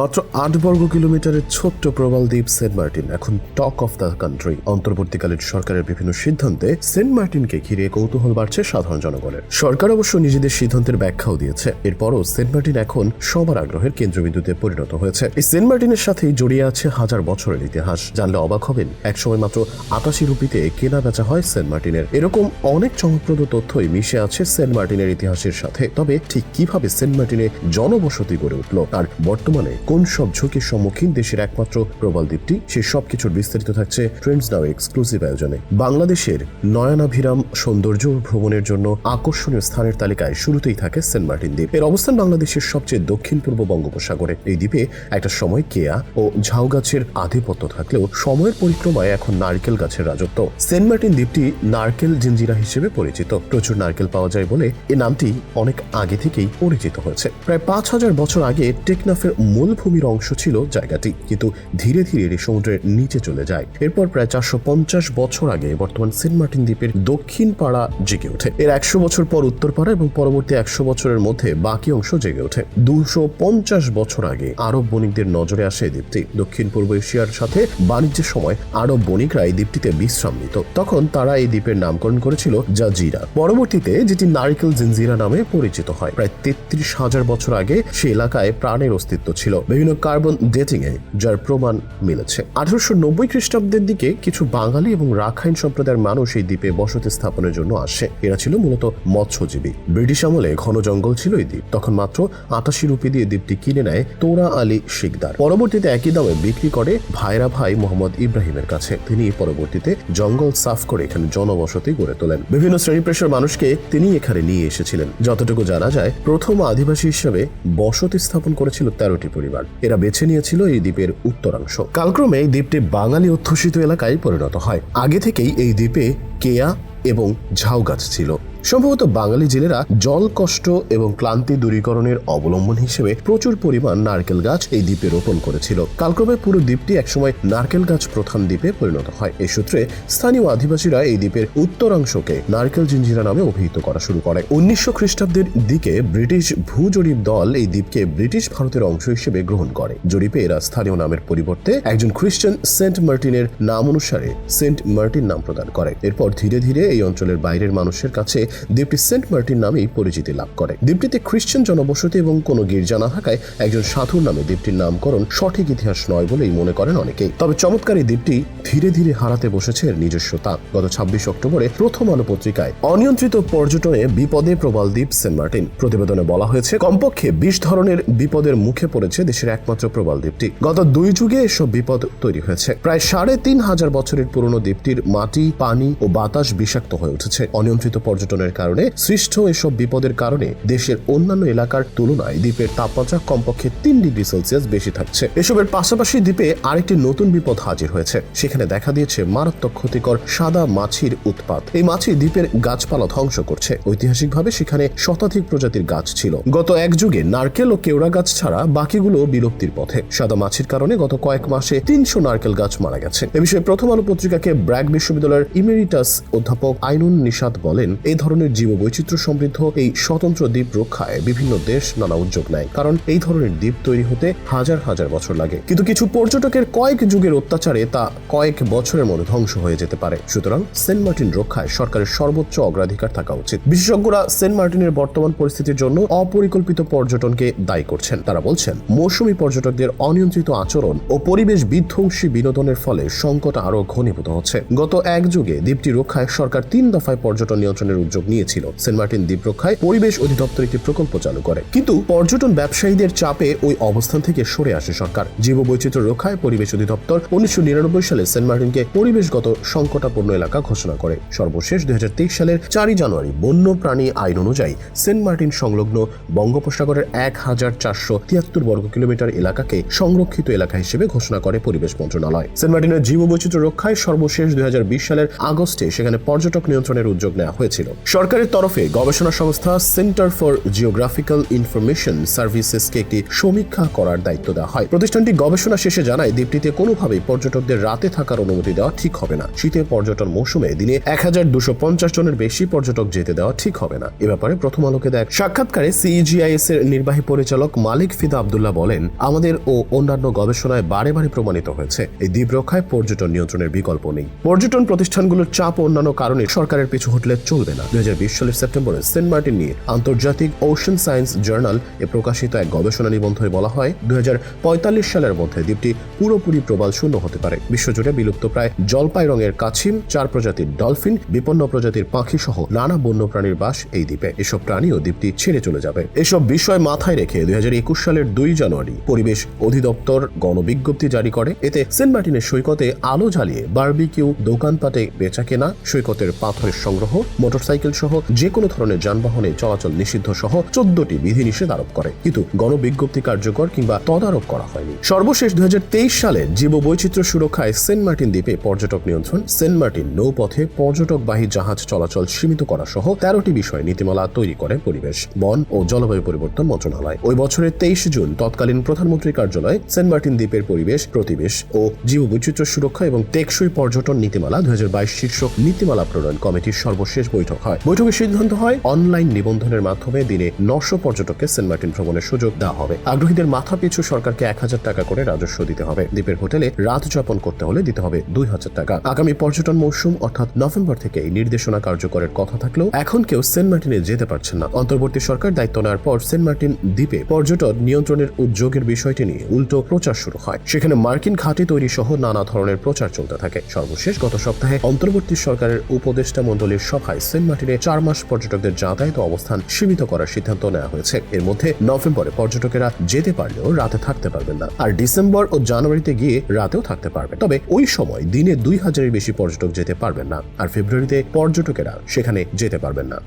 মাত্র আট বর্গ কিলোমিটারের ছোট্ট প্রবাল দ্বীপ সেন্ট মার্টিন, এখন টক অফ দ্য কান্ট্রি। অন্তর্বর্তীকালীন সরকারের বিভিন্ন সিদ্ধান্তে সেন্ট মার্টিনকে ঘিরে কৌতূহল বাড়ছে সাধারণ জনগণের। সরকার অবশ্য নিজেদের সিদ্ধান্তের ব্যাখ্যাও দিয়েছে। এরপরও সেন্ট মার্টিন এখন সবার আগ্রহের কেন্দ্রবিন্দুতে পরিণত হয়েছে। এই সেন্ট মার্টিনের সাথেই জড়িয়ে আছে হাজার বছরের ইতিহাস। জানলে অবাক হবেন, একসময় মাত্র আটাশি রুপিতে কেনা বেচা হয় সেন্ট মার্টিনের। এরকম অনেক চমকপ্রদ তথ্যই মিশে আছে সেন্ট মার্টিনের ইতিহাসের সাথে। তবে ঠিক কীভাবে সেন্ট মার্টিনে জনবসতি গড়ে উঠল আর বর্তমানে কোন সব ঝুঁকির সম্মুখীন দেশের একমাত্র প্রবাল দ্বীপটি? সেই সব কিছুর বিস্তারিত থাকছে ট্রেন্ডস নাও এক্সক্লুসিভ আয়োজনে। বাংলাদেশের নয়নাভিরাম সৌন্দর্য ভ্রমণের জন্য আকর্ষণীয় স্থানের তালিকায় শুরুতেই থাকে সেন্ট মার্টিন দ্বীপ। এর অবস্থান বাংলাদেশের সবচেয়ে দক্ষিণ পূর্ব বঙ্গোপসাগরে। এই দ্বীপে একটা সময় কেয়া ও ঝাউ গাছের আধিপত্য থাকলেও সময়ের পরিক্রমায় এখন নারকেল গাছের রাজত্ব। সেন্ট মার্টিন দ্বীপটি নারকেল জিঞ্জিরা হিসেবে পরিচিত। প্রচুর নারকেল পাওয়া যায় বলে এই নামটি অনেক আগে থেকেই পরিচিত হয়েছে। প্রায় পাঁচ হাজার বছর আগে টেকনাফের মূল ভূমির অংশ ছিল জায়গাটি, কিন্তু ধীরে ধীরে এটি সমুদ্রের নিচে চলে যায়। এরপর প্রায় চারশো পঞ্চাশ বছর আগে বর্তমান সেন্ট মার্টিন দ্বীপের দক্ষিণ পাড়া জেগে ওঠে। এর একশো বছর পর উত্তর পাড়া এবং পরবর্তী একশো বছরের মধ্যে বাকি অংশ জেগে ওঠে। দুশো পঞ্চাশ বছর আগে আরব বণিকদের নজরে আসে এই দ্বীপটি। দক্ষিণ পূর্ব এশিয়ার সাথে বাণিজ্যের সময় আরব বণিকরা এই দ্বীপটিতে বিশ্রাম নিত তখন তারা এই দ্বীপের নামকরণ করেছিল জাজিরা। পরবর্তীতে যেটি নারিকেল জিনজিরা নামে পরিচিত হয়। প্রায় তেত্রিশ হাজার বছর আগে সে এলাকায় প্রাণের অস্তিত্ব ছিল। বিভিন্ন কার্বন ডেটিং এ যার প্রমাণ মিলেছে। আঠারোশো নব্বই খ্রিস্টাব্দের দিকে কিছু বাঙালি এবং রাখাইন সম্প্রদায়ের মানুষ এই দ্বীপে বসতি স্থাপনের জন্য আসে। এরা ছিল মূলত মৎস্যজীবী। ব্রিটিশ আমলে ঘন জঙ্গল ছিল এই দ্বীপ। তখন মাত্র আটাশি রুপি দিয়ে দ্বীপটি কিনে নেয় তোরা আলী শিকদার। পরবর্তীতে একই দামে বিক্রি করে ভাইরা ভাই মোহাম্মদ ইব্রাহিমের কাছে। তিনি পরবর্তীতে জঙ্গল সাফ করে এখানে জনবসতি গড়ে তোলেন। বিভিন্ন শ্রেণি পেশার মানুষকে তিনি এখানে নিয়ে এসেছিলেন। যতটুকু জানা যায়, প্রথম আদিবাসী হিসেবে বসতি স্থাপন করেছিল তেরোটি পরিবার। এরা বেছে নিয়েছিল এই দ্বীপের উত্তরাংশ। কালক্রমে এই দ্বীপটি বাঙালি অধ্যুষিত এলাকায় পরিণত হয়। আগে থেকেই এই দ্বীপে কেয়া এবং ঝাউ গাছ ছিল। সম্ভবত বাঙালি জেলেরা জল কষ্ট এবং ক্লান্তি দূরীকরণের অবলম্বন হিসেবে প্রচুর পরিমাণ নারকেল গাছ এই দ্বীপে রোপণ করেছিল। কালক্রমে পুরো দ্বীপটি একসময় নারকেল গাছ প্রধান দ্বীপে পরিণত হয়। এই সূত্রে স্থানীয় আদিবাসীরা এই দ্বীপের উত্তরাংশকে নারকেল জিঞ্জিরা নামে অভিহিত করা শুরু করে। উনিশশো খ্রিস্টাব্দের দিকে ব্রিটিশ ভূ জরিপ দল এই দ্বীপকে ব্রিটিশ ভারতের অংশ হিসেবে গ্রহণ করে। জরিপে এরা স্থানীয় নামের পরিবর্তে একজন খ্রিস্টান সেন্ট মার্টিনের নাম অনুসারে সেন্ট মার্টিন নাম প্রদান করে। এরপর ধীরে ধীরে এই অঞ্চলের বাইরের মানুষের কাছে দ্বীপটি সেন্ট মার্টিন নামেই পরিচিতি লাভ করে। দ্বীপটিতে খ্রিস্টান জনবসতি এবং কোনো গির্জা না থাকায় একজন সাধুর নামে দ্বীপটির নামকরণ সঠিক ইতিহাস নয় বলেই মনে করেন অনেকেই। তবে চমৎকার এই দ্বীপটি ধীরে ধীরে হারাতে বসেছে এর নিজস্বতা গত ছাব্বিশ অক্টোবরে প্রথম আলো পত্রিকায় অনিয়ন্ত্রিত পর্যটনে বিপদে প্রবাল দ্বীপ সেন্ট মার্টিন। প্রতিবেদনে বলা হয়েছে, কমপক্ষে বিশ ধরনের বিপদের মুখে পড়েছে দেশের একমাত্র প্রবাল দ্বীপটি। গত দুই যুগে এসব বিপদ তৈরি হয়েছে। প্রায় সাড়ে তিন হাজার বছরের পুরনো দ্বীপটির মাটি, পানি ও বাতাস বিষাক্ত হয়ে উঠেছে। অনিয়ন্ত্রিত পর্যটনের কারণে সৃষ্ট এসব বিপদের কারণে দেশের অন্যান্য এলাকার তুলনায় দ্বীপের তাপমাত্রা কমপক্ষে তিন ডিগ্রি সেলসিয়াস বেশি থাকছে। এসবের পাশাপাশি দ্বীপে আরেকটি নতুন বিপদ হাজির হয়েছে। সেখানে দেখা দিয়েছে মারাত্মক ক্ষতিকর সাদা মাছির উৎপাত। এই মাছি দ্বীপের গাছপালা ধ্বংস করছে। ঐতিহাসিকভাবে সেখানে শতাধিক প্রজাতির গাছ ছিল। গত এক যুগে নারকেল ও কেওড়া গাছ ছাড়া বাকিগুলো বিলুপ্তির পথে। সাদা মাছির কারণে গত কয়েক মাসে তিনশো নারকেল গাছ মারা গেছে। এ বিষয়ে প্রথম আলো পত্রিকাকে ব্র্যাক বিশ্ববিদ্যালয়ের ইমেরিটাস অধ্যাপক আইনুন নিষাদ বলেন, এই ধরনের জীব বৈচিত্র্য সমৃদ্ধ এই স্বতন্ত্র দ্বীপ রক্ষায় বিভিন্ন দেশ নানা উদ্যোগ নেয়। কারণ এই ধরনের দ্বীপ তৈরি হতে হাজার হাজার বছর লাগে। কিন্তু কিছু পর্যটকের কয়েক যুগের অত্যাচারে তা কয়েক বছরের মধ্যে ধ্বংস হয়ে যেতে পারে। সুতরাং সেন্ট মার্টিন রক্ষায় সরকারের সর্বোচ্চ অগ্রাধিকার থাকা উচিত। বিশেষজ্ঞরা সেন্ট মার্টিনের বর্তমান পরিস্থিতির জন্য অপরিকল্পিত পর্যটনকে দায়ী করছেন। তারা বলছেন, মৌসুমী পর্যটকদের অনিয়ন্ত্রিত আচরণ ও পরিবেশ বিধ্বংসী বিনোদনের ফলে সংকট আরও ঘনীভূত হচ্ছে। গত এক যুগে দ্বীপটি রক্ষায় সরকার তিন দফায় পর্যটন নিয়ন্ত্রণের উদ্যোগ নিয়েছিল। সেন্ট মার্টিন দ্বীপ রক্ষায় পরিবেশ অধিদপ্তর একটি প্রকল্প চালু করে। কিন্তু পর্যটন ব্যবসায়ীদের চাপে ওই অবস্থান থেকে সরে আসে সরকার। জীব বৈচিত্র্য রক্ষায় পরিবেশ অধিদপ্তর উনিশশো নিরানব্বই সালে সেন্ট মার্টিনকে পরিবেশগত সংকটাপন্ন এলাকা ঘোষণা করে। সর্বশেষ দুই সালের চারই জানুয়ারি বন্য প্রাণী আইন অনুযায়ী সেন্ট মার্টিন সংলগ্ন বঙ্গোপসাগরের এক হাজার চারশো তিয়াত্তর বর্গ কিলোমিটার এলাকাকে সংরক্ষিত এলাকা হিসেবে ঘোষণা করে পরিবেশ মন্ত্রণালয়। সেন্ট মার্টিনের জীব বৈচিত্র্য রক্ষায় সর্বশেষ দু হাজার বিশ সালের আগস্টে সেখানে পর্যটক নিয়ন্ত্রণের উদ্যোগ নেওয়া হয়েছিল। সরকারের তরফে গবেষণা সংস্থা সেন্টার ফর জিওগ্রাফিক্যাল ইনফরমেশন সার্ভিসেসকে একটি সমীক্ষা করার দায়িত্ব দেওয়া হয়। প্রতিষ্ঠানটি গবেষণা শেষে জানায়, দ্বীপটিতে কোনোভাবেই পর্যটকদের রাতে থাকার অনুমতি দেওয়া ঠিক হবে না। শীতের পর্যটন মৌসুমে দিনে এক জনের বেশি পর্যটক যেতে দেওয়া ঠিক হবে না। এ ব্যাপারে প্রথম আলোকে দেয় সাক্ষাৎকারে সিইজিআইএস এর নির্বাহী পরিচালক মালিক ফিদা আবদুল্লাহ বলেন, আমাদের ও অন্যান্য গবেষণায় বারে বারে প্রমাণিত হয়েছে। এই দ্বীপ রক্ষায় পর্যটন নিয়ন্ত্রণের বিকল্প নেই। পর্যটন প্রতিষ্ঠানগুলোর চাপ ও অন্যান্য কারণে সরকারের পিছু হটলে চলবে না। দুই হাজার বিশ সালের সেপ্টেম্বরে সেন্ট মার্টিন নিয়ে আন্তর্জাতিক ওশন সায়েন্স জার্নাল এ প্রকাশিত এক গবেষণা নিবন্ধে বলা হয়, দুই হাজার পঁয়তাল্লিশ সালের মধ্যে দ্বীপটি পুরোপুরি প্রবাল শূন্য হতে পারে। বিশ্বজুড়ে বিলুপ্ত প্রায় জলপাই রঙের কাছিম, চার প্রজাতির ডলফিন, বিপন্ন প্রজাতির পাখি সহ নানা বন্যপ্রাণীর বাস এই দ্বীপে। এসব প্রাণীও দ্বীপটি ছেড়ে চলে যাবে। এসব বিষয় মাথায় রেখে দুই সালের দুই জানুয়ারি পরিবেশ অধিদপ্তর গণবিজ্ঞপ্তি জারি করে। এতে সেন্ট মার্টিনের সৈকতে আলো জ্বালিয়ে বারবিকিউ দোকানপাটে বেচা কেনা সৈকতের পাথরের সংগ্রহ, মোটরসাইকেল সহ যে কোনো ধরনের যানবাহনে চলাচল নিষিদ্ধ সহ চোদ্দটি বিধিনিষেধ আরোপ করে। কিন্তু গণবিজ্ঞপ্তি কার্যকর কিংবা তদারক করা হয়নি। সর্বশেষ দুই হাজার তেইশ সালে জীব বৈচিত্র্য সুরক্ষায় সেন্ট মার্টিন দ্বীপে পর্যটক নিয়ন্ত্রণ, সেন্ট মার্টিন নৌপথে পর্যটকবাহী জাহাজ চলাচল সীমিত করা সহ তেরোটি বিষয়ে নীতিমালা তৈরি করে পরিবেশ, বন ও জলবায়ু পরিবর্তন মন্ত্রণালয়। ওই বছরের তেইশ জুন তৎকালীন প্রধানমন্ত্রীর কার্যালয়ে সেন্ট মার্টিন দ্বীপের পরিবেশ, প্রতিবেশ ও জীব বৈচিত্র্য সুরক্ষা এবং টেকসই পর্যটন নীতিমালা দুই হাজার বাইশ শীর্ষক নীতিমালা প্রণয়ন কমিটির সর্বশেষ বৈঠক হয়। বৈঠকে সিদ্ধান্ত হয়, অনলাইন নিবন্ধনের মাধ্যমে দিনে নশো পর্যটককে সেন্ট মার্টিন ভ্রমণের সুযোগ দেওয়া হবে। আগ্রহীদের মাথা পিছু সরকারকে এক হাজার টাকা করে রাজস্ব দিতে হবে। দ্বীপের হোটেলে রাত যাপন করতে হলে দিতে হবে দুই হাজার টাকা। আগামী পর্যটন মৌসুম অর্থাৎ নভেম্বর থেকে এই নির্দেশনা কার্যকরের কথা থাকলেও এখন কেউ সেন্ট মার্টিনে যেতে পারছেন না। অন্তর্বর্তী সরকার দায়িত্ব নেওয়ার পর সেন্ট মার্টিন দ্বীপে পর্যটন নিয়ন্ত্রণের উদ্যোগের বিষয়টি নিয়ে উল্টো প্রচার শুরু হয়। সেখানে মার্কিন ঘাঁটি তৈরি সহ নানা ধরনের প্রচার চলতে থাকে। সর্বশেষ গত সপ্তাহে অন্তর্বর্তী সরকারের উপদেষ্টা মণ্ডলীর সভায় সেন্ট মার্টিনে চার মাস পর্যটকদের যাতায়াত অবস্থান সীমিত করার সিদ্ধান্ত নেওয়া হয়েছে। এর মধ্যে নভেম্বরে পর্যটকেরা যেতে পারলেও রাতে থাকতে পারবেন না। আর ডিসেম্বর ও জানুয়ারিতে গিয়ে রাতেও থাকতে পারবেন। তবে ওই সময় দিনে দুই হাজারের বেশি পর্যটক যেতে পারবেন না, আর ফেব্রুয়ারিতে পর্যটকেরা সেখানে যেতে পারবেন না।